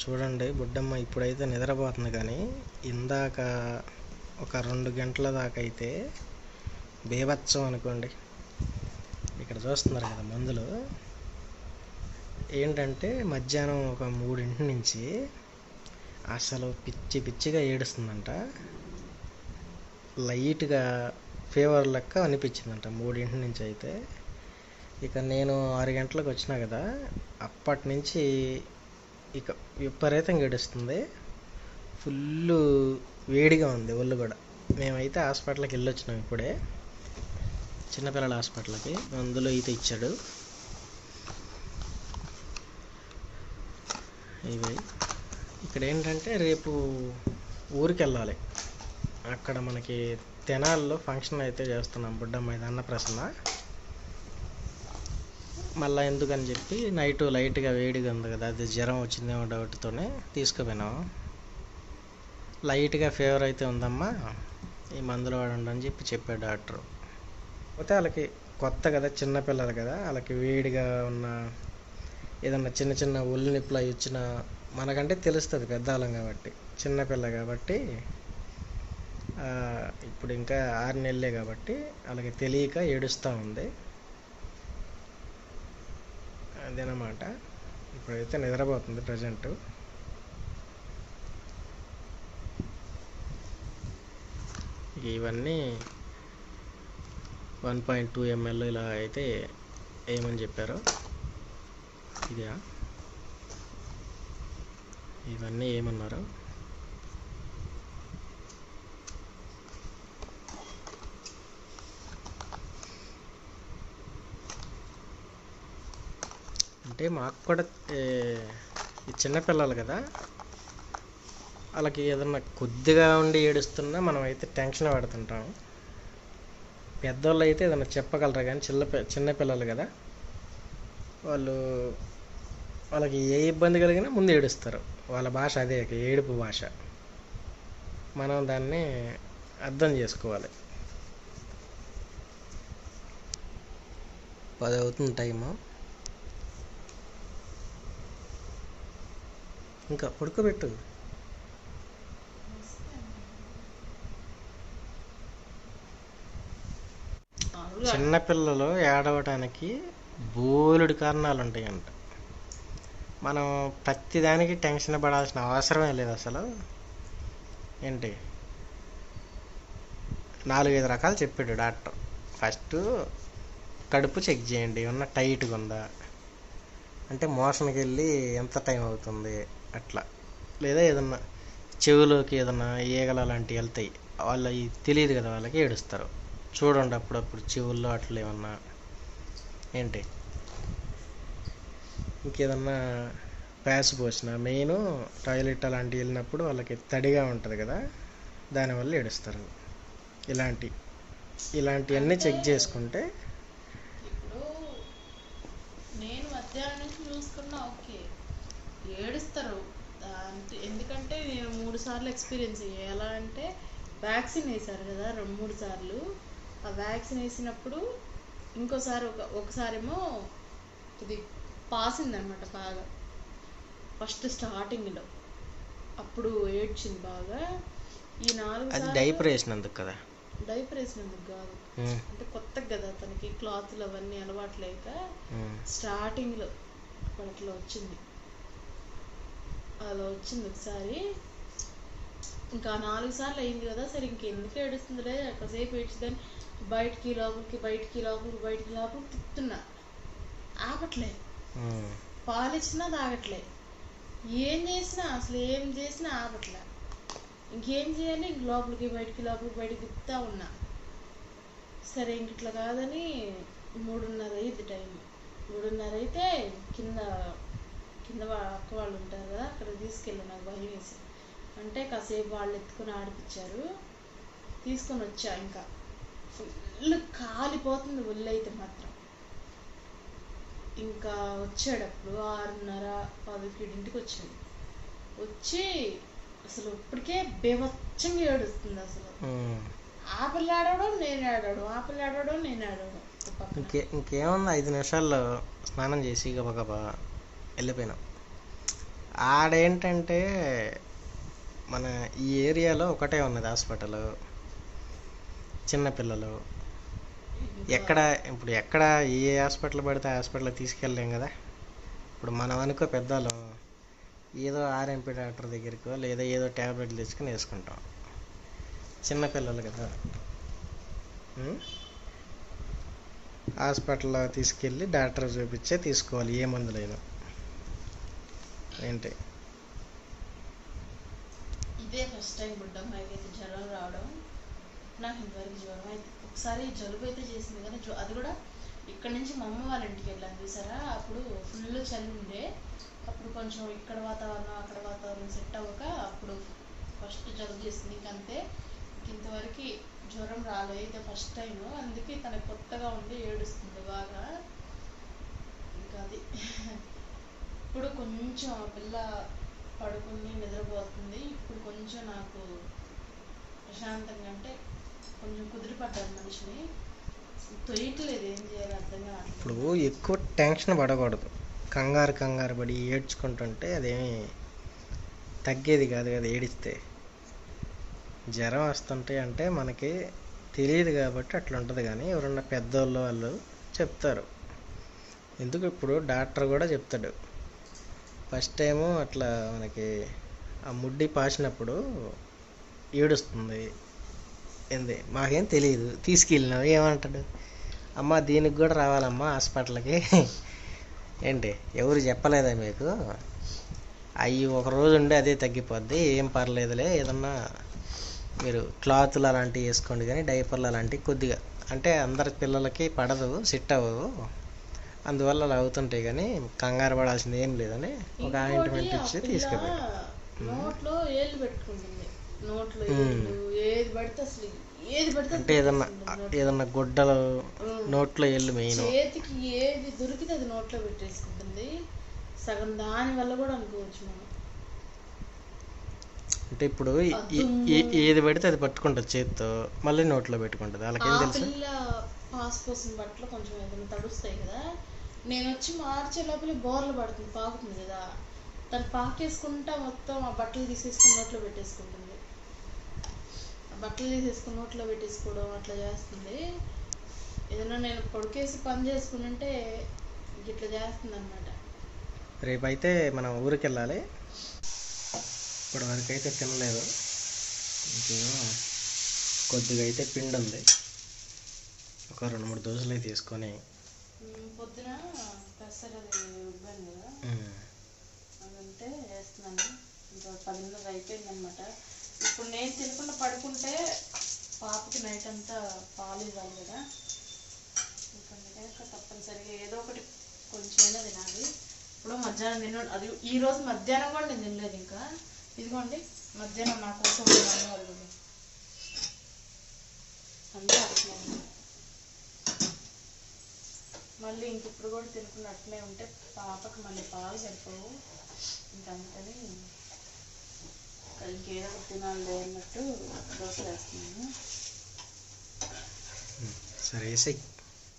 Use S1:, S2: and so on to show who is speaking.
S1: చూడండి బుడ్డమ్మ ఇప్పుడైతే నిద్రపోతుంది కానీ ఇందాక ఒక రెండు గంటల దాకా అయితే బీభత్సం అనుకోండి. ఇక్కడ చూస్తున్నారు కదా మందులు. ఏంటంటే మధ్యాహ్నం ఒక మూడింటి నుంచి అసలు పిచ్చి పిచ్చిగా ఏడుస్తుందంట. లైట్గా ఫీవర్ లెక్క అనిపించిందంట మూడింటి నుంచి అయితే. ఇక నేను ఆరు గంటలకు వచ్చినా కదా అప్పటి నుంచి ఇక విపరీతంగా ఏడుస్తుంది. ఫుల్ వేడిగా ఉంది ఒళ్ళు కూడా. మేమైతే హాస్పిటల్కి వెళ్ళొచ్చినాం ఇప్పుడే. చిన్నపిల్లల హాస్పిటల్కి. అందులో అయితే ఇచ్చాడు. ఇవి. ఇక్కడ ఏంటంటే రేపు ఊరికి వెళ్ళాలి. అక్కడ మనకి తెనాల్లో ఫంక్షన్ అయితే చేస్తున్నాం బుడ్డమ్మ ఇది అన్నప్రసన్న. మళ్ళీ ఎందుకని చెప్పి నైట్ లైట్గా వేడిగా ఉంది కదా అది జ్వరం వచ్చిందేమో డౌట్తోనే తీసుకుపోయినాం. లైట్గా ఫీవర్ అయితే ఉందమ్మా ఈ మందులు వాడండి అని చెప్పి చెప్పాడు డాక్టర్. పోతే వాళ్ళకి కొత్త కదా చిన్నపిల్లలు కదా వాళ్ళకి వేడిగా ఉన్న ఏదన్నా చిన్న చిన్న ఒళ్ళు నిప్పులు అవి వచ్చిన మనకంటే తెలుస్తుంది పెద్దవాళ్ళం కాబట్టి చిన్నపిల్ల కాబట్టి ఇప్పుడు ఇంకా ఆరు నెలలే కాబట్టి వాళ్ళకి తెలియక ఏడుస్తూ ఉంది. అదేనమాట. ఇప్పుడైతే నిద్రపోతుంది ప్రజెంట్. ఇవన్నీ వన్ పాయింట్ టూ ఎంఎల్ ఇలా అయితే ఏమని చెప్పారు ఇదే ఇవన్నీ ఏమన్నారు? అంటే మాకు కూడా ఈ చిన్నపిల్లలు కదా వాళ్ళకి ఏదన్నా కొద్దిగా ఉండి ఏడుస్తున్నా మనం అయితే టెన్షన్ పడుతుంటాం. పెద్దోళ్ళు అయితే ఏదన్నా చెప్పగలరు కానీ చిన్న చిన్నపిల్లలు కదా వాళ్ళు వాళ్ళకి ఏ ఇబ్బంది కలిగినా ముందు ఏడుస్తారు. వాళ్ళ భాష అదే ఏడుపు భాష. మనం దాన్ని అర్థం చేసుకోవాలి. పది అవుతుంది టైము. ఇంకా పడుకోబెట్టు. చిన్నపిల్లలు ఏడవటానికి బోలెడు కారణాలు ఉంటాయంట మనం ప్రతిదానికి టెన్షన్ పడాల్సిన అవసరమే లేదు అసలు. ఏంటి? నాలుగైదు రకాలు చెప్పాడు డాక్టర్. ఫస్ట్ కడుపు చెక్ చేయండి ఏమన్నా టైట్గా ఉందా అంటే మోషన్కి వెళ్ళి ఎంత టైం అవుతుంది అట్లా. లేదా ఏదన్నా చెవులోకి ఏదన్నా ఈగల లాంటివి వెళ్తాయి వాళ్ళకి తెలియదు కదా వాళ్ళకి ఏడుస్తారు. చూడండి అప్పుడప్పుడు చెవుల్లో అట్లా ఏమన్నా ఏంటి? ఇంకేదన్నా ప్యాస్ పోసిన మెయిన్ టాయిలెట్ అలాంటివి వెళ్ళినప్పుడు వాళ్ళకి తడిగా ఉంటుంది కదా దానివల్ల ఏడుస్తారు. ఇలాంటి ఇలాంటివన్నీ చెక్ చేసుకుంటే
S2: నేను మధ్యాహ్నం నుంచి చూసుకున్నా ఓకే. ఏడుస్తారు. ఎందుకంటే నేను మూడు సార్లు ఎక్స్పీరియన్స్ ఎలా అంటే వ్యాక్సిన్ వేశారు కదా రెండు మూడు సార్లు. ఆ వ్యాక్సిన్ వేసినప్పుడు ఇంకోసారి ఒక ఒకసారేమో ఇది పాసిందనమాట బాగా. ఫస్ట్ స్టార్టింగ్లో. అప్పుడు ఏడ్చింది బాగా. ఈ నాలుగు
S1: అది డైపర్ వేసినందుకు కదా?
S2: డైపర్ వేసినందుకు కాదు. అంటే కొత్తగా కదా తనకి క్లాత్లు అవన్నీ అలవాటు లేక
S1: ఉమ్,
S2: స్టార్టింగ్లో అప్పుడు అట్లా వచ్చింది. అలా వచ్చింది ఒకసారి. ఇంకా నాలుగు సార్లు అయింది కదా సరే ఇంకెందుకు ఏడుస్తుందిలే? కాసేపు ఏడ్చిందని బయటికి లోపలికి బయటికి లోపలికి బయటికి లోపలికి తిప్పుతున్నా. ఆపట్లే
S1: ఉమ్.
S2: పాలు ఇచ్చినా తాగట్లే. ఏం చేసినా అసలు ఏం చేసినా ఆపట్లే ఇంకేం చేయాలి? ఇంక లోపలికి బయటికి లోపలికి బయటికి తిప్పుతా ఉన్నా. సరే ఇంక ఇట్లా కాదని మూడున్నర అయింది టైం మూడున్నర అయితే కింద కింద అక్క వాళ్ళు ఉంటారు కదా అక్కడ తీసుకెళ్ళి నాకు భయం వేసి. అంటే కాసేపు వాళ్ళు ఎత్తుకొని ఆడిపించారు తీసుకొని వచ్చా ఇంకా. ఫుల్ కాలిపోతుంది ఒళ్ళు అయితే మాత్రం. ఇంకా వచ్చేటప్పుడు ఆరున్నర పదకొండింటికి వచ్చింది వచ్చి అసలు ఇప్పటికే బేవచ్చంగా ఏడుస్తుంది అసలు. ఆ పిల్ల ఆడవడం నేను ఆడవడం ఆ పిల్ల ఆడవడం నేను ఆడవడం పక్కన.
S1: ఇంకే ఇంకేముంది ఐదు నిమిషాల్లో స్నానం చేసి గబగబా వెళ్ళిపోయినాం. ఆడేంటంటే మన ఈ ఏరియాలో ఒకటే ఉన్నది హాస్పిటల్. చిన్నపిల్లలు ఎక్కడ ఇప్పుడు ఎక్కడ ఏ హాస్పిటల్ పడితే ఆ హాస్పిటల్ తీసుకెళ్ళలేం కదా. ఇప్పుడు మనం అనుకో పెద్దలు ఏదో ఆర్ఎంపీ డాక్టర్ దగ్గరికో లేదా ఏదో ట్యాబ్లెట్లు తెచ్చుకొని వేసుకుంటాం. చిన్నపిల్లలు కదా. హాస్పిటల్లో తీసుకెళ్ళి డాక్టర్ చూపించే తీసుకోవాలి ఏ మందులైనా. ఏంటి?
S2: ఇదే ఫస్ట్ టైం గుడ్డమ్మ అయితే జ్వరం రావడం నాకు ఇంతవరకు జ్వరం అయితే ఒకసారి జలుబు అయితే చేసింది కానీ జ్వ- అది కూడా ఇక్కడ నుంచి మా అమ్మ వాళ్ళ ఇంటికి వెళ్ళాను చూసారా? అప్పుడు ఫుల్ చలి ఉండే. అప్పుడు కొంచెం ఇక్కడ వాతావరణం అక్కడ వాతావరణం సెట్ అవ్వక అప్పుడు ఫస్ట్ జలుబు చేసింది. ఇంకంతే ఇంతవరకు జ్వరం రాలేదు ఇదే ఫస్ట్ టైం అందుకే తనకు కొత్తగా ఉండి ఏడుస్తుంది బాగా. ఇంకా అది. ఇప్పుడు కొంచెం ఆ పిల్ల పడుకుని నిద్రపోతుంది. ఇప్పుడు కొంచెం నాకు ప్రశాంతంగా అంటే కొంచెం కుదిరిపడ్డాను మనిషిని. తొయ్యట్లేదు ఏం చేయాలి అర్థం
S1: కాదు
S2: ఇప్పుడు
S1: ఎక్కువ టెన్షన్ పడకూడదు. కంగారు కంగారు పడి ఏడ్చుకుంటుంటే అదేమి తగ్గేది కాదు కదా ఏడిస్తే. జ్వరం వస్తుంటాయి అంటే మనకి తెలియదు కాబట్టి అట్లా ఉంటుంది కానీ ఎవరన్నా పెద్దోళ్ళు వాళ్ళు చెప్తారు. ఎందుకు ఇప్పుడు డాక్టర్ కూడా చెప్తాడు. ఫస్ట్ టైము అట్లా మనకి ఆ ముడ్డి పాసినప్పుడు ఏడుస్తుంది. ఏంది? మాకేం తెలియదు తీసుకెళ్ళినావు ఏమంటాడు? అమ్మ దీనికి కూడా రావాలమ్మా హాస్పిటల్కి. ఏంటి? ఎవరు చెప్పలేదా మీకు? అవి ఒక రోజు ఉండి అదే తగ్గిపోద్ది ఏం పర్లేదులే ఏదన్నా మీరు క్లాతులు అలాంటివి వేసుకోండి కానీ డైపర్లు అలాంటివి కొద్దిగా. అంటే అందరి పిల్లలకి పడదు సెట్ అవ్వదు అందువల్ల అలా అవుతుంటాయి కానీ కంగారు పడాల్సింది ఏం లేదని ఒక ఆయింట్మెంట్ ఇచ్చి తీసుకెళ్ళి
S2: నోట్లో ఏళ్ళు పెట్టుకుంటుంది. నోట్లో ఏది పడితే అసలు ఏది పడితే
S1: అంటే ఏదన్నా. ఏదన్నా గుడ్డలు. నోట్లో ఎల్లు మెయిన్
S2: చేతికి ఏది దొరికితే అది నోట్లో పెట్టేసుకుంటుంది. సగం దాని వల్ల కూడా అనుకోవచ్చు మనం.
S1: అంటే ఇప్పుడు ఏది పెడితే అది పట్టుకుంటుంది చేతితో మళ్ళీ నోట్లో పెట్టుకుంటుంది. వాళ్ళకేం తెలుసు?
S2: పాస్ పోసిన బట్టలు కొంచెం ఏదైనా తడుస్తాయి కదా నేను వచ్చి మార్చే లోపల బోర్లు పడుతుంది పాకుతుంది కదా. తను పాకేసుకుంటా మొత్తం ఆ బట్టలు తీసేసుకుని నోట్లో పెట్టేసుకుంటుంది. ఆ బట్టలు తీసేసుకుని నోట్లో పెట్టేసుకోవడం అట్లా చేస్తుంది. ఏదైనా నేను పొడికేసి పని చేసుకుంటుంటే ఇట్లా చేస్తుంది అనమాట
S1: రేపైతే మనం ఊరికి వెళ్ళాలి ఇప్పటి వరకు అయితే తినలేదు. ఇంకేమో కొద్దిగా అయితే పిండి ఉంది ఒక రెండు మూడు దోశలు తీసుకొని
S2: పొద్దున పెసర రుబ్బాను కదా. అదంటే వేస్తున్నాను. ఇంకా పదిన్నర అయిపోయింది అనమాట ఇప్పుడు నేను తినకుండా పడుకుంటే పాపకి నైట్ అంతా పాలు ఇవ్వాలి కదా. ఇంకా తప్పనిసరిగా ఏదో ఒకటి కొంచెమైనా తినాలి. ఇప్పుడు మధ్యాహ్నం తిన అది ఈ రోజు మధ్యాహ్నం కూడా నేను తినలేదు ఇంకా. ఇదిగోండి మధ్యాహ్నం నా కోసం వాళ్ళు అంతే అట్లనే మళ్ళీ ఇంకిప్పుడు కూడా తినకుండా అట్లే ఉంటే పాపకి మళ్ళీ పాలు సరిపోవు. ఇంకంతని ఇంకేదో ఒకటి తినాలి అన్నట్టు దోశ వేస్తున్నాను.
S1: సరే